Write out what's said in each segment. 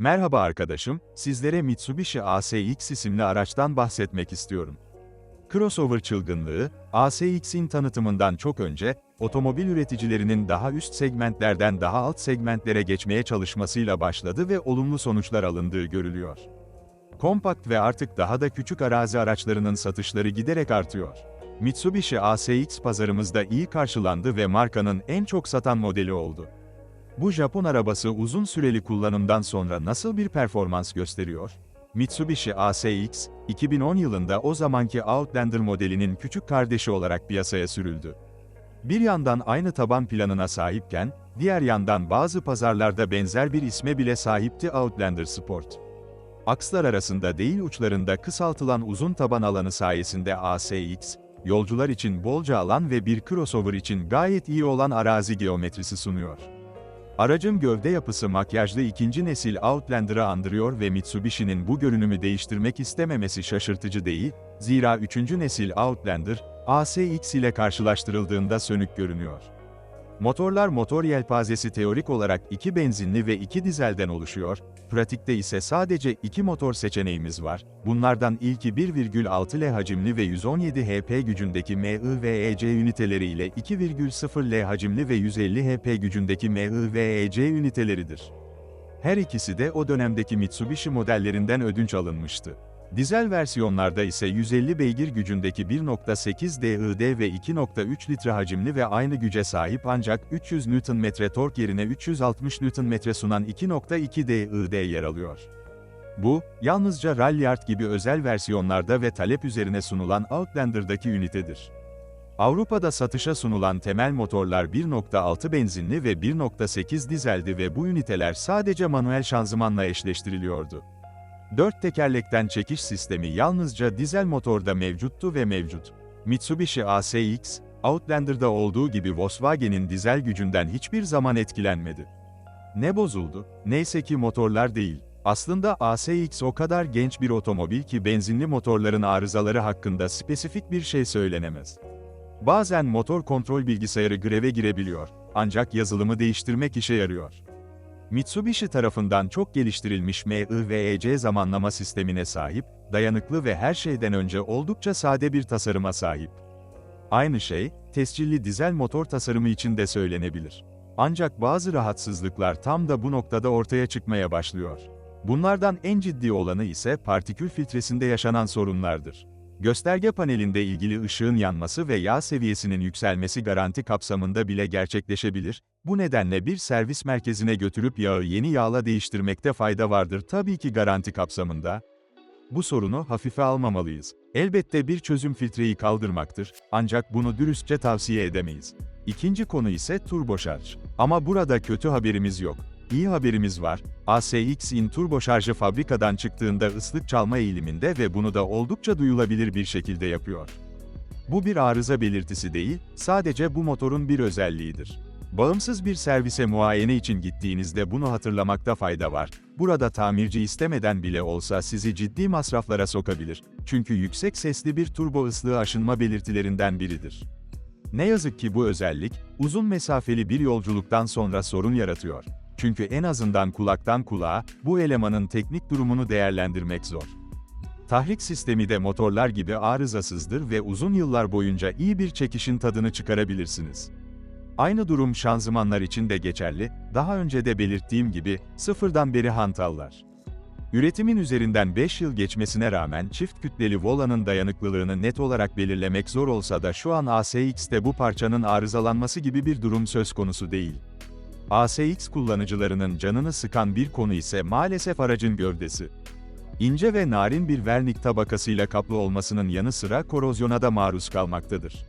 Merhaba arkadaşım, sizlere Mitsubishi ASX isimli araçtan bahsetmek istiyorum. Crossover çılgınlığı, ASX'in tanıtımından çok önce, otomobil üreticilerinin daha üst segmentlerden daha alt segmentlere geçmeye çalışmasıyla başladı ve olumlu sonuçlar alındığı görülüyor. Kompakt ve artık daha da küçük arazi araçlarının satışları giderek artıyor. Mitsubishi ASX pazarımızda iyi karşılandı ve markanın en çok satan modeli oldu. Bu Japon arabası uzun süreli kullanımdan sonra nasıl bir performans gösteriyor? Mitsubishi ASX, 2010 yılında o zamanki Outlander modelinin küçük kardeşi olarak piyasaya sürüldü. Bir yandan aynı taban planına sahipken, diğer yandan bazı pazarlarda benzer bir isme bile sahipti Outlander Sport. Akslar arasında değil uçlarında kısaltılan uzun taban alanı sayesinde ASX, yolcular için bolca alan ve bir crossover için gayet iyi olan arazi geometrisi sunuyor. Aracın gövde yapısı makyajlı ikinci nesil Outlander'ı andırıyor ve Mitsubishi'nin bu görünümü değiştirmek istememesi şaşırtıcı değil, zira üçüncü nesil Outlander, ASX ile karşılaştırıldığında sönük görünüyor. Motorlar motor yelpazesi teorik olarak iki benzinli ve iki dizelden oluşuyor, pratikte ise sadece iki motor seçeneğimiz var. Bunlardan ilki 1,6 L hacimli ve 117 HP gücündeki MI-VEC üniteleri ile 2,0 L hacimli ve 150 HP gücündeki MI-VEC üniteleridir. Her ikisi de o dönemdeki Mitsubishi modellerinden ödünç alınmıştı. Dizel versiyonlarda ise 150 beygir gücündeki 1.8 DID ve 2.3 litre hacimli ve aynı güce sahip ancak 300 Nm tork yerine 360 Nm sunan 2.2 DID yer alıyor. Bu, yalnızca Rallyart gibi özel versiyonlarda ve talep üzerine sunulan Outlander'daki ünitedir. Avrupa'da satışa sunulan temel motorlar 1.6 benzinli ve 1.8 dizeldi ve bu üniteler sadece manuel şanzımanla eşleştiriliyordu. Dört tekerlekten çekiş sistemi yalnızca dizel motorda mevcuttu ve mevcut. Mitsubishi ASX, Outlander'da olduğu gibi Volkswagen'in dizel gücünden hiçbir zaman etkilenmedi. Ne bozuldu? Neyse ki motorlar değil. Aslında ASX o kadar genç bir otomobil ki benzinli motorların arızaları hakkında spesifik bir şey söylenemez. Bazen motor kontrol bilgisayarı greve girebiliyor, ancak yazılımı değiştirmek işe yarıyor. Mitsubishi tarafından çok geliştirilmiş MI-VEC zamanlama sistemine sahip, dayanıklı ve her şeyden önce oldukça sade bir tasarıma sahip. Aynı şey, tescilli dizel motor tasarımı için de söylenebilir. Ancak bazı rahatsızlıklar tam da bu noktada ortaya çıkmaya başlıyor. Bunlardan en ciddi olanı ise partikül filtresinde yaşanan sorunlardır. Gösterge panelinde ilgili ışığın yanması ve yağ seviyesinin yükselmesi garanti kapsamında bile gerçekleşebilir. Bu nedenle bir servis merkezine götürüp yağı yeni yağla değiştirmekte fayda vardır tabii ki garanti kapsamında. Bu sorunu hafife almamalıyız. Elbette bir çözüm filtreyi kaldırmaktır, ancak bunu dürüstçe tavsiye edemeyiz. İkinci konu ise turboşarj. Ama burada kötü haberimiz yok. İyi haberimiz var, ASX-in turbo şarjı fabrikadan çıktığında ıslık çalma eğiliminde ve bunu da oldukça duyulabilir bir şekilde yapıyor. Bu bir arıza belirtisi değil, sadece bu motorun bir özelliğidir. Bağımsız bir servise muayene için gittiğinizde bunu hatırlamakta fayda var. Burada tamirci istemeden bile olsa sizi ciddi masraflara sokabilir. Çünkü yüksek sesli bir turbo ıslığı aşınma belirtilerinden biridir. Ne yazık ki bu özellik, uzun mesafeli bir yolculuktan sonra sorun yaratıyor. Çünkü en azından kulaktan kulağa, bu elemanın teknik durumunu değerlendirmek zor. Tahrik sistemi de motorlar gibi arızasızdır ve uzun yıllar boyunca iyi bir çekişin tadını çıkarabilirsiniz. Aynı durum şanzımanlar için de geçerli, daha önce de belirttiğim gibi, sıfırdan beri hantallar. Üretimin üzerinden 5 yıl geçmesine rağmen çift kütleli Vola'nın dayanıklılığını net olarak belirlemek zor olsa da şu an ASX'te bu parçanın arızalanması gibi bir durum söz konusu değil. ASX kullanıcılarının canını sıkan bir konu ise maalesef aracın gövdesi. İnce ve narin bir vernik tabakasıyla kaplı olmasının yanı sıra korozyona da maruz kalmaktadır.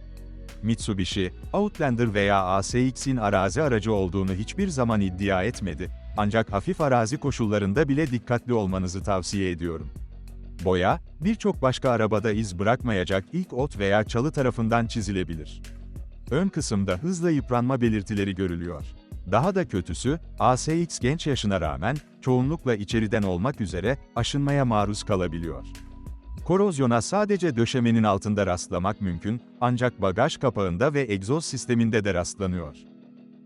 Mitsubishi, Outlander veya ASX'in arazi aracı olduğunu hiçbir zaman iddia etmedi, ancak hafif arazi koşullarında bile dikkatli olmanızı tavsiye ediyorum. Boya, birçok başka arabada iz bırakmayacak ilk ot veya çalı tarafından çizilebilir. Ön kısımda hızla yıpranma belirtileri görülüyor. Daha da kötüsü, ASX genç yaşına rağmen, çoğunlukla içeriden olmak üzere, aşınmaya maruz kalabiliyor. Korozyona sadece döşemenin altında rastlamak mümkün, ancak bagaj kapağında ve egzoz sisteminde de rastlanıyor.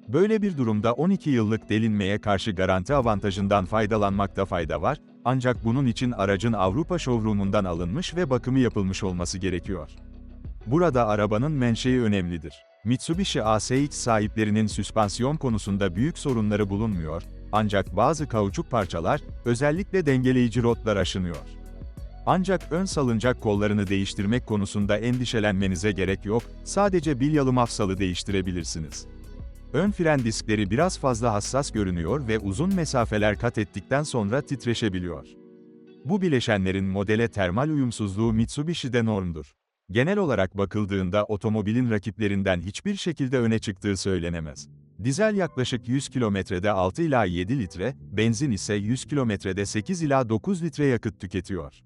Böyle bir durumda 12 yıllık delinmeye karşı garanti avantajından faydalanmakta fayda var, ancak bunun için aracın Avrupa showroom'undan alınmış ve bakımı yapılmış olması gerekiyor. Burada arabanın menşei önemlidir. Mitsubishi ASX sahiplerinin süspansiyon konusunda büyük sorunları bulunmuyor, ancak bazı kauçuk parçalar, özellikle dengeleyici rotlar aşınıyor. Ancak ön salıncak kollarını değiştirmek konusunda endişelenmenize gerek yok, sadece bilyalı mafsalı değiştirebilirsiniz. Ön fren diskleri biraz fazla hassas görünüyor ve uzun mesafeler kat ettikten sonra titreşebiliyor. Bu bileşenlerin modele termal uyumsuzluğu Mitsubishi'de normdur. Genel olarak bakıldığında otomobilin rakiplerinden hiçbir şekilde öne çıktığı söylenemez. Dizel yaklaşık 100 kilometrede 6 ila 7 litre, benzin ise 100 kilometrede 8 ila 9 litre yakıt tüketiyor.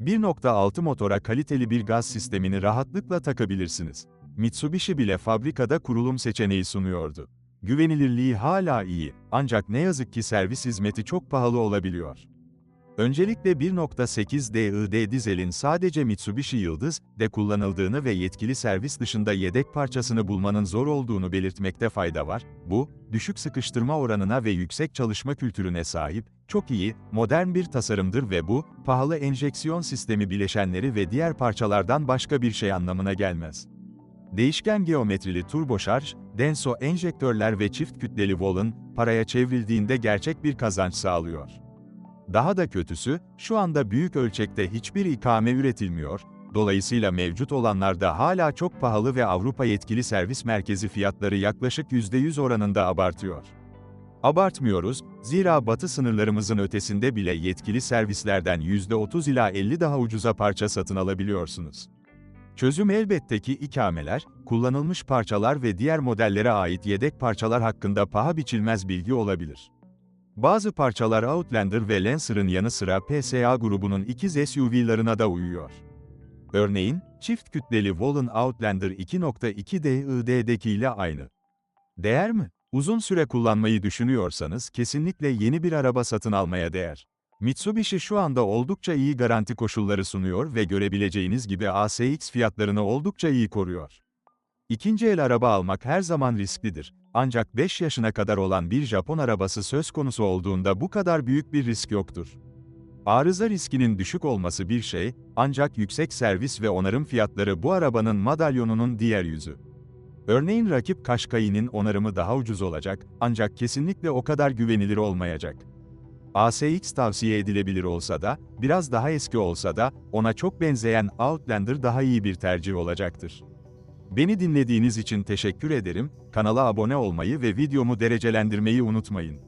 1.6 motora kaliteli bir gaz sistemini rahatlıkla takabilirsiniz. Mitsubishi bile fabrikada kurulum seçeneği sunuyordu. Güvenilirliği hala iyi, ancak ne yazık ki servis hizmeti çok pahalı olabiliyor. Öncelikle 1.8 DID dizelin sadece Mitsubishi Yıldız de kullanıldığını ve yetkili servis dışında yedek parçasını bulmanın zor olduğunu belirtmekte fayda var. Bu, düşük sıkıştırma oranına ve yüksek çalışma kültürüne sahip, çok iyi, modern bir tasarımdır ve bu, pahalı enjeksiyon sistemi bileşenleri ve diğer parçalardan başka bir şey anlamına gelmez. Değişken geometrili turboşarj, denso enjektörler ve çift kütleli volun, paraya çevrildiğinde gerçek bir kazanç sağlıyor. Daha da kötüsü, şu anda büyük ölçekte hiçbir ikame üretilmiyor, dolayısıyla mevcut olanlarda hala çok pahalı ve Avrupa yetkili servis merkezi fiyatları yaklaşık %100 oranında abartıyor. Abartmıyoruz, zira batı sınırlarımızın ötesinde bile yetkili servislerden %30 ila 50 daha ucuza parça satın alabiliyorsunuz. Çözüm elbette ki ikameler, kullanılmış parçalar ve diğer modellere ait yedek parçalar hakkında paha biçilmez bilgi olabilir. Bazı parçalar Outlander ve Lancer'ın yanı sıra PSA grubunun ikiz SUV'larına da uyuyor. Örneğin, çift kütleli Volon Outlander 2.2 DID'dekiyle aynı. Değer mi? Uzun süre kullanmayı düşünüyorsanız kesinlikle yeni bir araba satın almaya değer. Mitsubishi şu anda oldukça iyi garanti koşulları sunuyor ve görebileceğiniz gibi ASX fiyatlarını oldukça iyi koruyor. İkinci el araba almak her zaman risklidir. Ancak 5 yaşına kadar olan bir Japon arabası söz konusu olduğunda bu kadar büyük bir risk yoktur. Arıza riskinin düşük olması bir şey, ancak yüksek servis ve onarım fiyatları bu arabanın madalyonunun diğer yüzü. Örneğin rakip Qashqai'nin onarımı daha ucuz olacak, ancak kesinlikle o kadar güvenilir olmayacak. ASX tavsiye edilebilir olsa da, biraz daha eski olsa da, ona çok benzeyen Outlander daha iyi bir tercih olacaktır. Beni dinlediğiniz için teşekkür ederim, kanala abone olmayı ve videomu derecelendirmeyi unutmayın.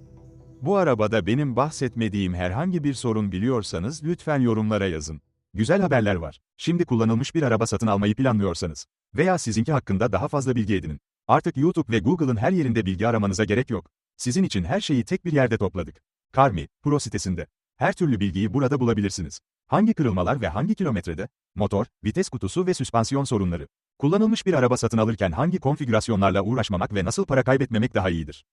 Bu arabada benim bahsetmediğim herhangi bir sorun biliyorsanız lütfen yorumlara yazın. Güzel haberler var. Şimdi kullanılmış bir araba satın almayı planlıyorsanız veya sizinki hakkında daha fazla bilgi edinin. Artık YouTube ve Google'ın her yerinde bilgi aramanıza gerek yok. Sizin için her şeyi tek bir yerde topladık. Carmi Pro sitesinde. Her türlü bilgiyi burada bulabilirsiniz. Hangi kırılmalar ve hangi kilometrede? Motor, vites kutusu ve süspansiyon sorunları. Kullanılmış bir araba satın alırken hangi konfigürasyonlarla uğraşmamak ve nasıl para kaybetmemek daha iyidir?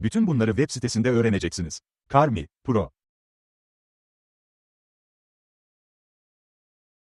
Bütün bunları web sitesinde öğreneceksiniz. Carmi Pro